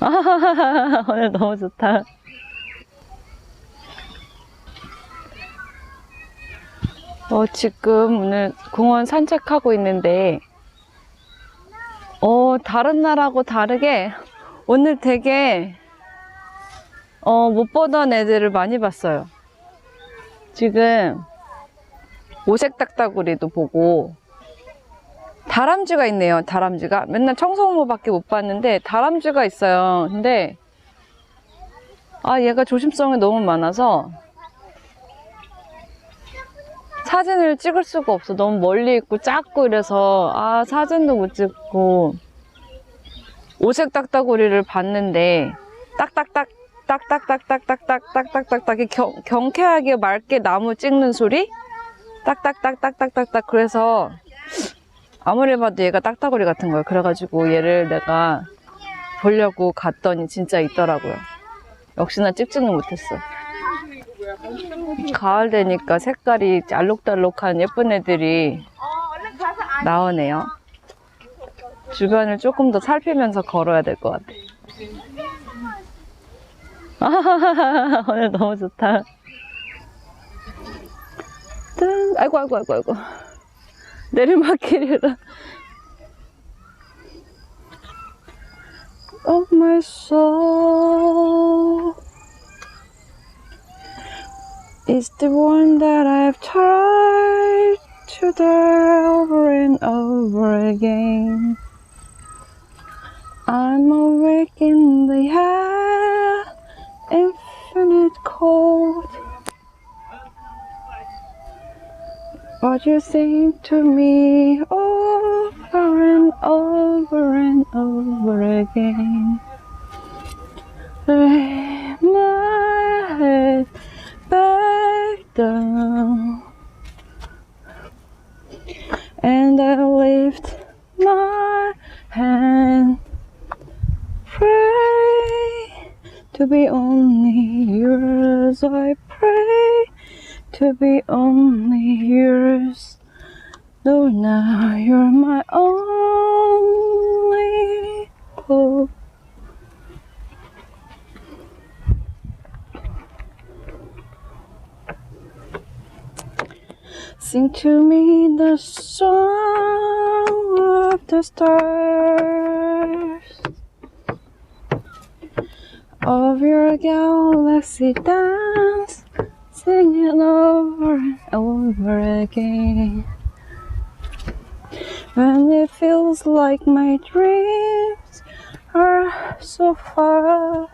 아, 오늘 너무 좋다. 어, 지금 오늘 공원 산책하고 있는데, 어, 다른 날하고 다르게 오늘 되게, 어, 못 보던 애들을 많이 봤어요. 지금 오색 딱따구리도 보고, 다람쥐가 있네요, 다람쥐가. 맨날 청성모밖에 못 봤는데, 다람쥐가 있어요. 근데, 아, 얘가 조심성이 너무 많아서, 사진을 찍을 수가 없어. 너무 멀리 있고 작고 이래서, 아, 사진도 못 찍고, 오색 딱따구리를 봤는데, 딱딱딱, 딱딱딱딱딱딱딱딱딱, 경, 경쾌하게 맑게 나무 찍는 소리? 딱딱딱딱딱딱딱. 그래서, 아무리 봐도 얘가 딱따구리 같은 거예요. 그래가지고 얘를 내가 보려고 갔더니 진짜 있더라고요. 역시나 찍지는 못했어. 가을 되니까 색깔이 알록달록한 예쁜 애들이 나오네요. 주변을 조금 더 살피면서 걸어야 될 것 같아. 아, 오늘 너무 좋다. 짠. 아이고, 아이고, 아이고, 아이고. 내리막길이라. Of my soul is the one that I've tried to die over and over again. I'm awake in the air, infinite cold. What you say to me over and over and over again. Lay my head back down, and I lift my hand. Pray to be only yours. I pray to be only yours. Though now you're my only hope. Sing to me the song of the stars of your galaxy dance, singing over and over again. When it feels like my dreams are so far,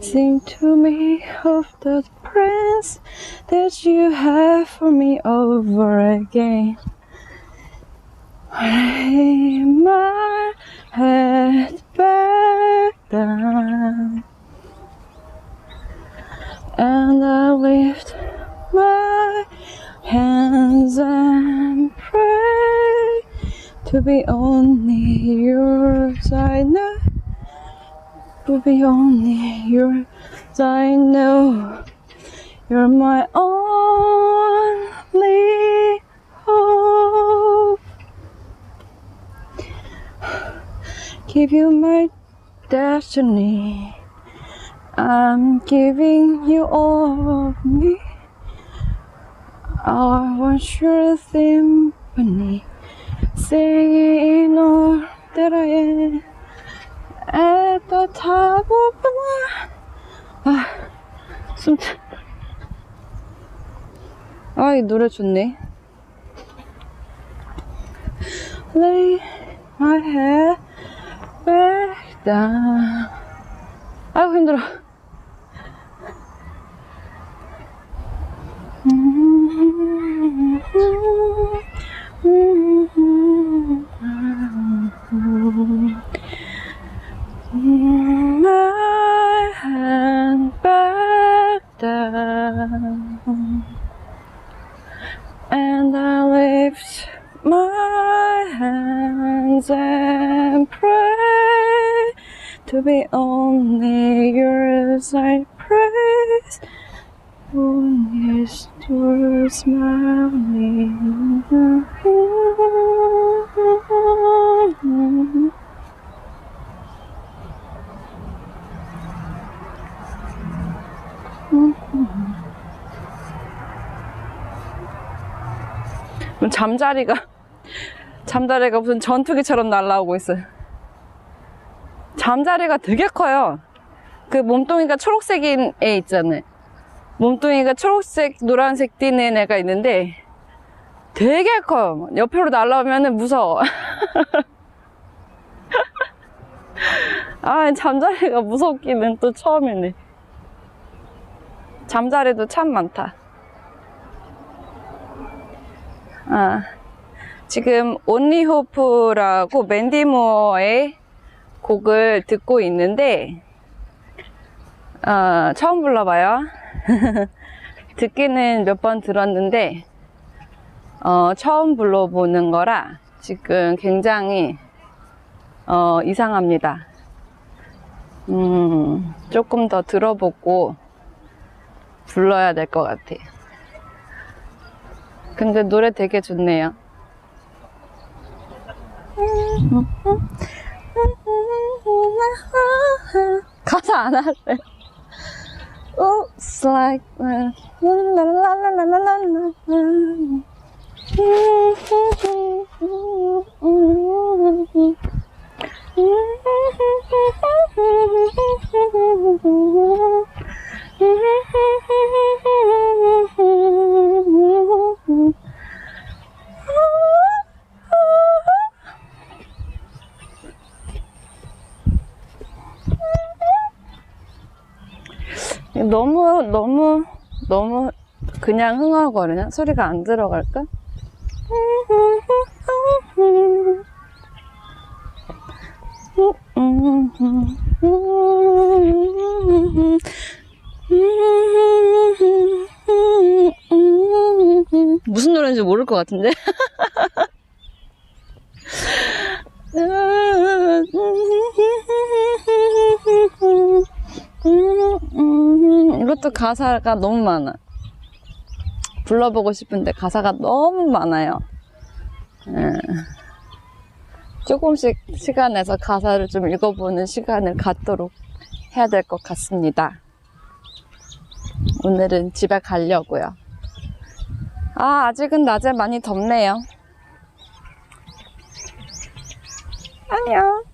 sing to me of the prince that you have for me over again. Lay my head back down and I lift my hands and pray to be only yours. I know to be only yours. I know you're my only hope. Give you my destiny. I'm giving you all of me. I want your symphony, singing all that I am at the top of my. 아, 숨. 차- 아, 이 노래 좋네. Lay my head back down. 아이고 힘들어. My hand back down, and I lift my hands and pray to be only yours. I praise His door smiling 잠자리가 잠자리가 무슨 전투기처럼 날라오고 있어요. 잠자리가 되게 커요. 그 몸뚱이가 초록색인 애 있잖아요. 몸뚱이가 초록색, 노란색 띠는 애가 있는데 되게 커요. 옆으로 날아오면 무서워. 아, 잠자리가 무섭기는 또 처음이네. 잠자리도 참 많다. 아, 지금 온리호프라고 맨디 무어의 곡을 듣고 있는데, 어, 처음 불러봐요. 듣기는 몇 번 들었는데, 어, 처음 불러보는 거라 지금 굉장히 어, 이상합니다. 음, 조금 더 들어보고 불러야 될 것 같아. 근데 노래 되게 좋네요. 가사 안 할래. Oops, like that. La, la, la, la, la, la, la. Mm-hmm. 너무 너무 너무 그냥 흥얼거리냐? 소리가 안 들어갈까? 무슨 노래인지 모를 것 같은데? 이것도 가사가 너무 많아. 불러보고 싶은데 가사가 너무 많아요. 예. 조금씩 시간 내서 가사를 좀 읽어보는 시간을 갖도록 해야 될 것 같습니다. 오늘은 집에 가려고요. 아, 아직은 낮에 많이 덥네요. 안녕.